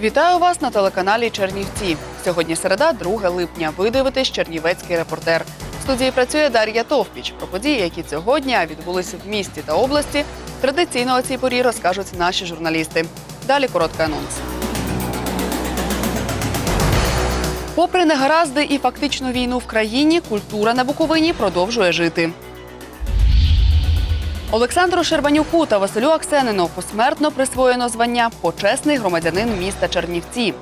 Вітаю вас на телеканалі Чернівці. Сьогодні середа, 2 липня. Ви дивитесь Чернівецький репортер. В студії працює Дар'я Товпіч. Про події, які цього дня відбулися в місті та області, традиційно о цій порі розкажуть наші журналісти. Далі короткий анонс. Попри негаразди і фактичну війну в країні, культура на Буковині продовжує жити. Олександру Шербанюку та Василю Аксенину посмертно присвоєно звання почесний громадянин міста Чернівці.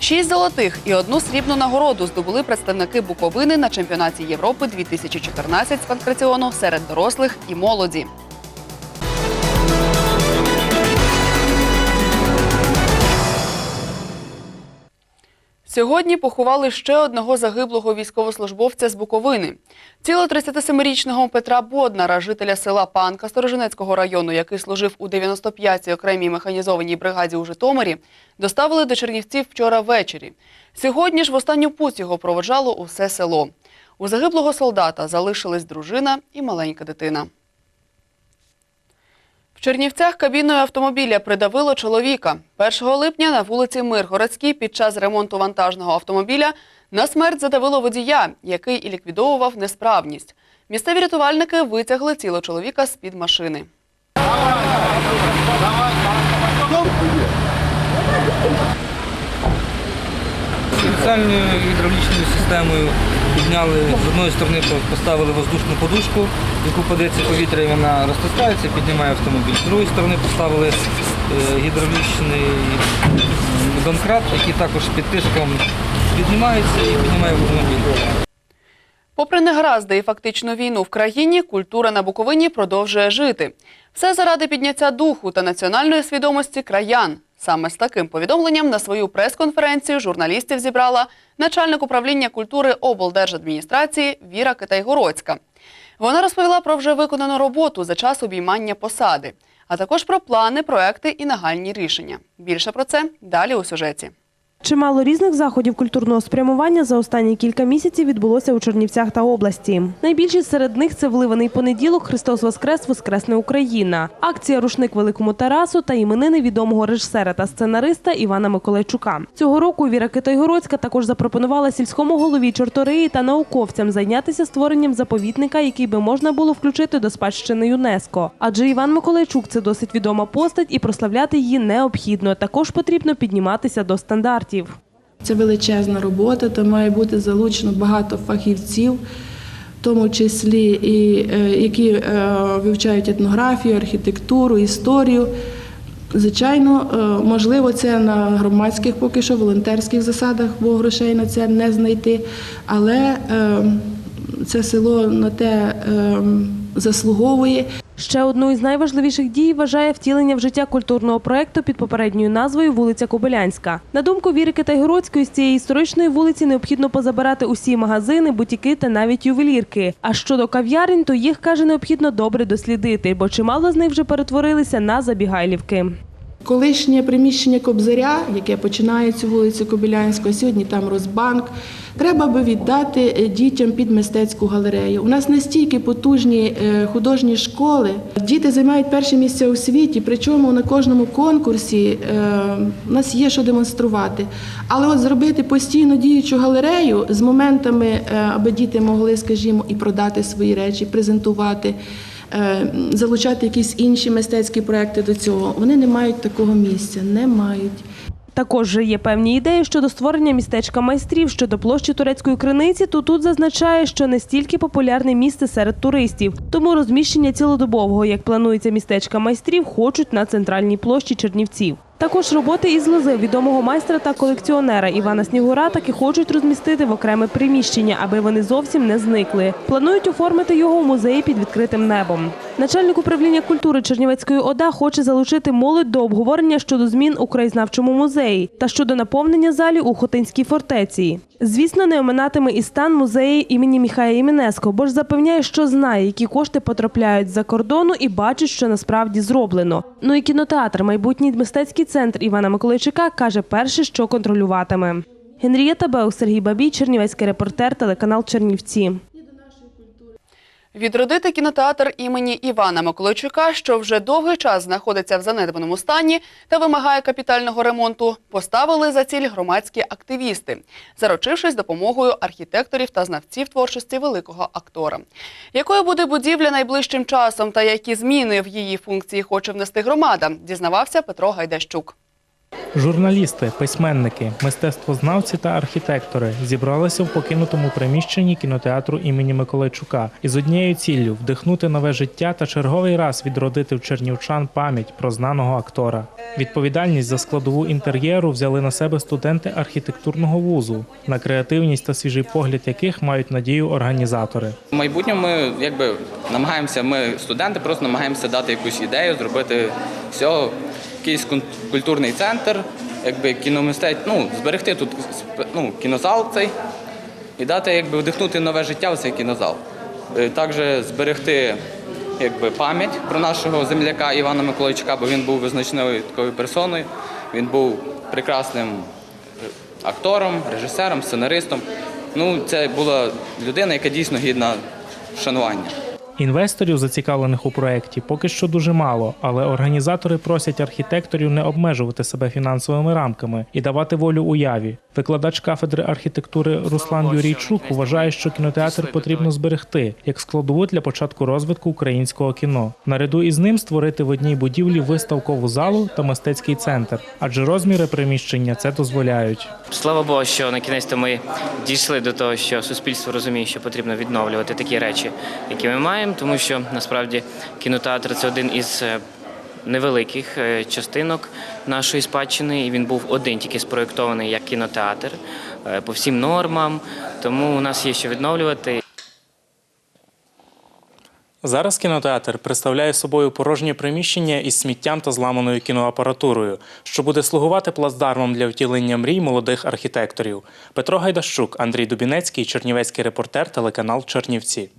Шість золотих і одну срібну нагороду здобули представники Буковини на чемпіонаті Європи 2014 з панкраціону серед дорослих і молоді. Сьогодні поховали ще одного загиблого військовослужбовця з Буковини. Тіло 37-річного Петра Боднара, жителя села Панка Сторожинецького району, який служив у 95-й окремій механізованій бригаді у Житомирі, доставили до Чернівців вчора ввечері. Сьогодні ж в останню путь його проводжало усе село. У загиблого солдата залишились дружина і маленька дитина. Чернівцях кабіною автомобіля придавило чоловіка. 1 липня на вулиці Миргородській під час ремонту вантажного автомобіля на смерть задавило водія, який і ліквідовував несправність. Місцеві рятувальники витягли тіло чоловіка з-під машини. Спеціальною гідравлічною системою підняли з одної сторони поставили воздушну подушку, яку подається повітря, і вона розтискається, піднімає автомобіль. З другої сторони поставили е, гідравлічний донкрат, який також під тиском піднімається і піднімає автомобіль. Попри негаразди і фактичну війну в країні, культура на Буковині продовжує жити. Все заради підняття духу та національної свідомості краян. Саме з таким повідомленням на свою прес-конференцію журналістів зібрала начальник управління культури облдержадміністрації Віра Китайгородська. Вона розповіла про вже виконану роботу за час обіймання посади, а також про плани, проекти і нагальні рішення. Більше про це далі у сюжеті. Чимало різних заходів культурного спрямування за останні кілька місяців відбулося у Чернівцях та області. Найбільші серед них це вливаний понеділок Христос Воскрес Воскресне Україна, акція Рушник Великому Тарасу та іменини відомого режисера та сценариста Івана Миколайчука. Цього року Віра Китайгородська також запропонувала сільському голові Чорториї та науковцям зайнятися створенням заповітника, який би можна було включити до спадщини ЮНЕСКО. Адже Іван Миколайчук це досить відома постать, і прославляти її необхідно. Також потрібно підніматися до стандартів. Це величезна робота, там має бути залучено багато фахівців, в тому числі і е, які е, вивчають етнографію, архітектуру, історію. Звичайно, е, можливо, це на громадських поки що волонтерських засадах, бо грошей на це не знайти. Але це село на те заслуговує. Ще одну із найважливіших дій вважає втілення в життя культурного проєкту під попередньою назвою вулиця Кобилянська. На думку Віри Китайгородської, з цієї історичної вулиці необхідно позабирати усі магазини, бутіки та навіть ювелірки. А щодо кав'ярень, то їх каже необхідно добре дослідити, бо чимало з них вже перетворилися на забігайлівки. Колишнє приміщення Кобзаря, яке починає цю вулицю Кобилянського, сьогодні там Розбанк. Треба би віддати е, дітям під мистецьку галерею. У нас настільки потужні е, художні школи. Діти займають перше місце у світі, причому на кожному конкурсі е, у нас є що демонструвати. Але от зробити постійно діючу галерею з моментами, аби діти могли, скажімо, і продати свої речі, презентувати залучати якісь інші мистецькі проекти до цього. Вони не мають такого місця, не мають. Також же є певні ідеї щодо створення містечка майстрів щодо площі турецької криниці. То тут зазначає, що не стільки популярне місце серед туристів, тому розміщення цілодобового, як планується містечка майстрів, хочуть на центральній площі Чернівців. Також роботи із лози відомого майстра та колекціонера Івана Снігура таки хочуть розмістити в окреме приміщення, аби вони зовсім не зникли. Планують оформити його в музеї під відкритим небом. Начальник управління культури Чернівецької ОДА хоче залучити молодь до обговорення щодо змін у краєзнавчому музеї та щодо наповнення залі у Хотинській фортеці. Звісно, не оминатиме і стан музею імені Міхая Іменеско, бо ж запевняє, що знає, які кошти потрапляють з-за кордону і бачить, що насправді зроблено. Ну і кінотеатр, майбутній мистецький центр Івана Миколайчука каже перше, що контролюватиме. Генрієта Беух, Сергій Бабій, Чернівецький репортер, телеканал Чернівці. Відродити кінотеатр імені Івана Миколайчука, що вже довгий час знаходиться в занедбаному стані та вимагає капітального ремонту, поставили за ціль громадські активісти, заручившись допомогою архітекторів та знавців творчості великого актора. Якою буде будівля найближчим часом та які зміни в її функції хоче внести громада, дізнавався Петро Гайдащук. Журналісти, письменники, мистецтвознавці та архітектори зібралися в покинутому приміщенні кінотеатру імені Миколайчука із однією ціллю вдихнути нове життя та черговий раз відродити в чернівчан пам'ять про знаного актора. Відповідальність за складову інтер'єру взяли на себе студенти архітектурного вузу, на креативність та свіжий погляд яких мають надію організатори. В майбутньому ми якби намагаємося, ми студенти просто намагаємося дати якусь ідею, зробити всього якийсь культурний центр, якби кіномистець, ну, зберегти тут ну, кінозал цей і дати якби вдихнути нове життя в цей кінозал. Е, Також зберегти якби, пам'ять про нашого земляка Івана Миколайчука, бо він був визначною такою персоною. Він був прекрасним е, актором, режисером, сценаристом. Ну, це була людина, яка дійсно гідна вшанування. Інвесторів, зацікавлених у проєкті, поки що дуже мало, але організатори просять архітекторів не обмежувати себе фінансовими рамками і давати волю уяві. Викладач кафедри архітектури Руслан Юрійчук вважає, що кінотеатр потрібно зберегти як складову для початку розвитку українського кіно. Наряду із ним створити в одній будівлі виставкову залу та мистецький центр, адже розміри приміщення це дозволяють. Слава Богу, що на кінець то ми дійшли до того, що суспільство розуміє, що потрібно відновлювати такі речі, які ми маємо, тому що насправді кінотеатр це один із е, невеликих е, частинок нашої спадщини, і він був один тільки спроєктований як кінотеатр е, по всім нормам. Тому у нас є що відновлювати. Зараз кінотеатр представляє собою порожнє приміщення із сміттям та зламаною кіноапаратурою, що буде слугувати плацдармом для втілення мрій молодих архітекторів. Петро Гайдащук, Андрій Дубінецький, Чернівецький репортер, телеканал Чернівці.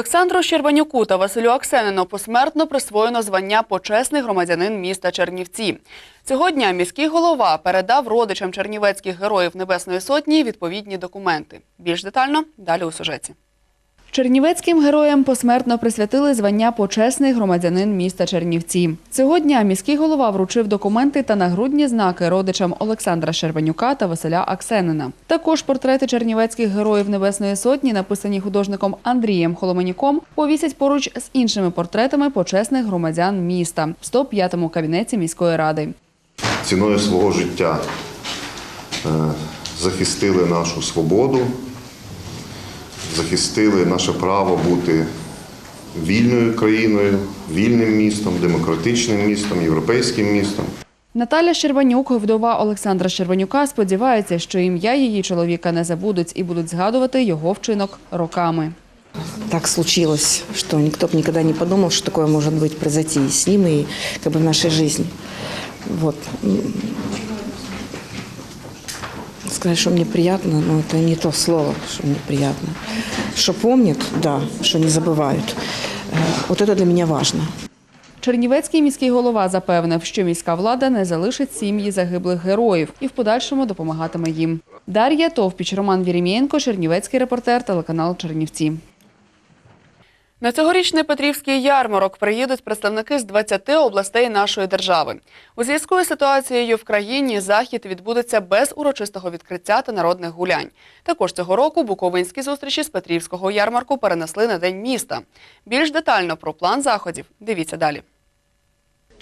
Олександру Щербанюку та Василю Аксенину посмертно присвоєно звання почесний громадянин міста Чернівці. Цього дня міський голова передав родичам чернівецьких героїв Небесної Сотні відповідні документи. Більш детально далі у сюжеті. Чернівецьким героям посмертно присвятили звання почесний громадянин міста Чернівці. Цього дня міський голова вручив документи та нагрудні знаки родичам Олександра Щербанюка та Василя Аксенина. Також портрети чернівецьких героїв Небесної Сотні, написані художником Андрієм Холоменюком, повісять поруч з іншими портретами почесних громадян міста в 105-му кабінеті міської ради. ціною свого життя е, захистили нашу свободу, захистили наше право бути вільною країною, вільним містом, демократичним містом, європейським містом. Наталя Щербанюк, вдова Олександра Щербанюка, сподівається, що ім'я її чоловіка не забудуть і будуть згадувати його вчинок роками. так случилось, что никто бы никогда не подумал, что такое может быть произойти и с ним, и как бы в нашей жизни. Вот. М. Сказать, что мне приятно, но это не то слово, что мне приятно. Что помнят, да, что не забывают. Э, Вот это для меня важно. Чернівецький міський голова запевнив, що міська влада не залишить сім'ї загиблих героїв і в подальшому допомагатиме їм. Дар'я Товпіч, Роман Вірімєнко, Чернівецький репортер, телеканал Чернівці. На цьогорічний Петрівський ярмарок приїдуть представники з 20 областей нашої держави. У зв'язку із ситуацією в країні захід відбудеться без урочистого відкриття та народних гулянь. Також цього року буковинські зустрічі з Петрівського ярмарку перенесли на день міста. Більш детально про план заходів дивіться далі.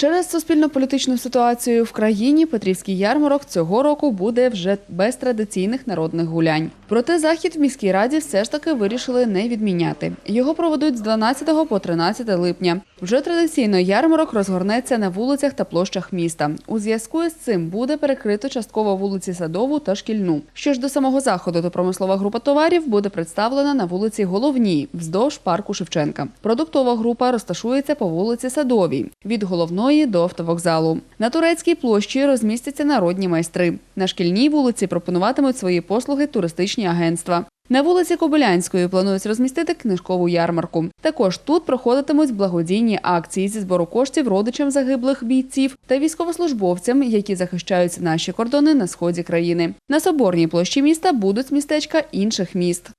Через суспільно-політичну ситуацію в країні Петрівський ярмарок цього року буде вже без традиційних народних гулянь. Проте захід в міській раді все ж таки вирішили не відміняти. Його проведуть з 12 по 13 липня. Вже традиційно ярмарок розгорнеться на вулицях та площах міста. У зв'язку із цим буде перекрито частково вулиці Садову та Шкільну. Що ж до самого заходу, то промислова група товарів буде представлена на вулиці Головній вздовж парку Шевченка. Продуктова група розташується по вулиці Садовій від головної до автовокзалу. На турецькій площі розмістяться народні майстри. На шкільній вулиці пропонуватимуть свої послуги туристичні агентства. На вулиці Кобилянської планують розмістити книжкову ярмарку. Також тут проходитимуть благодійні акції зі збору коштів родичам загиблих бійців та військовослужбовцям, які захищають наші кордони на сході країни. На соборній площі міста будуть містечка інших міст.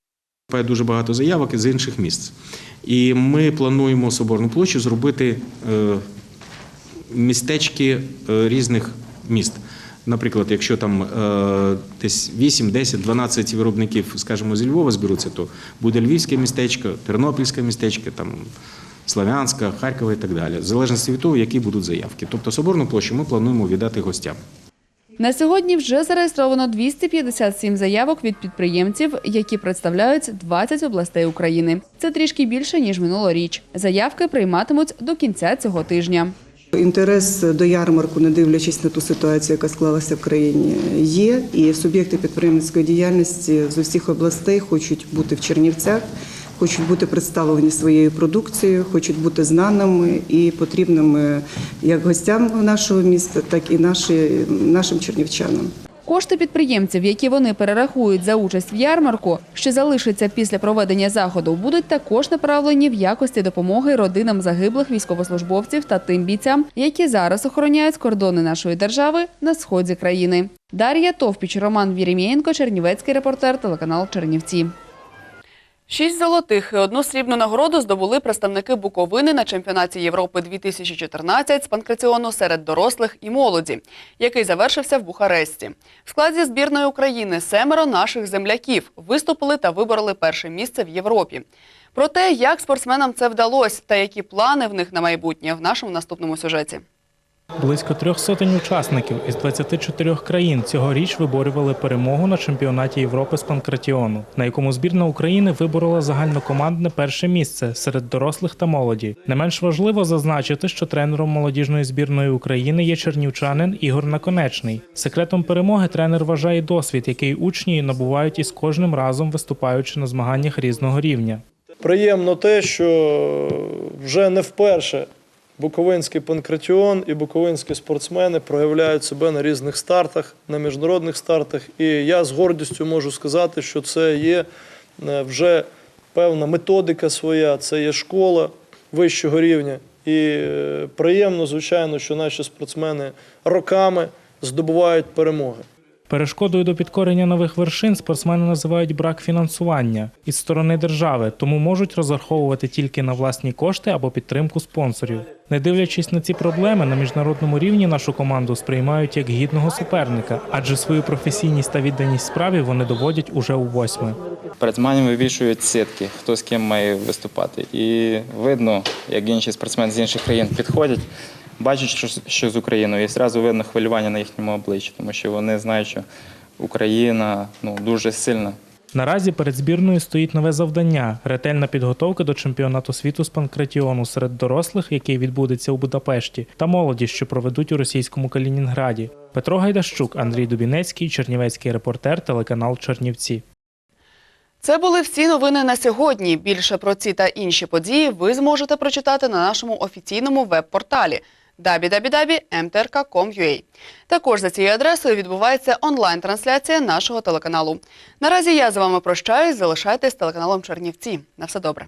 Дуже багато заявок з інших місць. І ми плануємо Соборну площу зробити е, містечки е, різних міст. Наприклад, якщо там е, десь 8, 10, 12 виробників, скажімо, зі Львова зберуться, то буде Львівське містечко, Тернопільське містечко, там, Славянська, Харкова і так далі. В залежності від того, які будуть заявки. Тобто Соборну площу ми плануємо віддати гостям. На сьогодні вже зареєстровано 257 заявок від підприємців, які представляють 20 областей України. Це трішки більше ніж минулоріч. Заявки прийматимуть до кінця цього тижня. Інтерес до ярмарку, не дивлячись на ту ситуацію, яка склалася в країні, є. І суб'єкти підприємницької діяльності з усіх областей хочуть бути в Чернівцях, хочуть бути представлені своєю продукцією, хочуть бути знаними і потрібними як гостям нашого міста, так і нашим чернівчанам. Кошти підприємців, які вони перерахують за участь в ярмарку, що залишиться після проведення заходу, будуть також направлені в якості допомоги родинам загиблих військовослужбовців та тим бійцям, які зараз охороняють кордони нашої держави на сході країни. Дар'я Товпіч, Роман Вірімєєнко, Чернівецький репортер, телеканал Чернівці. Шість золотих і одну срібну нагороду здобули представники Буковини на чемпіонаті Європи 2014 з панкраціону серед дорослих і молоді, який завершився в Бухаресті. В складі збірної України семеро наших земляків виступили та вибороли перше місце в Європі. Про те, як спортсменам це вдалося та які плани в них на майбутнє в нашому наступному сюжеті. Близько трьох сотень учасників із 24 країн цьогоріч виборювали перемогу на чемпіонаті Європи з панкратіону, на якому збірна України виборола загальнокомандне перше місце серед дорослих та молоді. Не менш важливо зазначити, що тренером молодіжної збірної України є чернівчанин Ігор Наконечний. Секретом перемоги тренер вважає досвід, який учні набувають із кожним разом виступаючи на змаганнях різного рівня. Приємно те, що вже не вперше буковинський панкратіон і буковинські спортсмени проявляють себе на різних стартах, на міжнародних стартах. І я з гордістю можу сказати, що це є е, вже певна методика своя, це є школа вищого рівня. І е, приємно, звичайно, що наші спортсмени роками здобувають перемоги. Перешкодою до підкорення нових вершин спортсмени називають брак фінансування із сторони держави, тому можуть розраховувати тільки на власні кошти або підтримку спонсорів. Не дивлячись на ці проблеми, на міжнародному рівні нашу команду сприймають як гідного суперника, адже свою професійність та відданість справі вони доводять уже у восьми. Перед змаганням вивішують сітки, хто з ким має виступати. І видно, як інші спортсмени з інших країн підходять, бачать, що, що з Україною, і одразу видно хвилювання на їхньому обличчі, тому що вони знають, що Україна ну, дуже сильна. Наразі перед збірною стоїть нове завдання ретельна підготовка до чемпіонату світу з панкратіону серед дорослих, який відбудеться у Будапешті, та молоді, що проведуть у російському Калінінграді. Петро Гайдащук, Андрій Дубінецький, Чернівецький репортер, телеканал Чернівці. Це були всі новини на сьогодні. Більше про ці та інші події ви зможете прочитати на нашому офіційному веб-порталі www.mtrk.com.ua. Також за цією адресою відбувається онлайн-трансляція нашого телеканалу. Наразі я з вами прощаюсь. Залишайтесь телеканалом Чернівці. На все добре.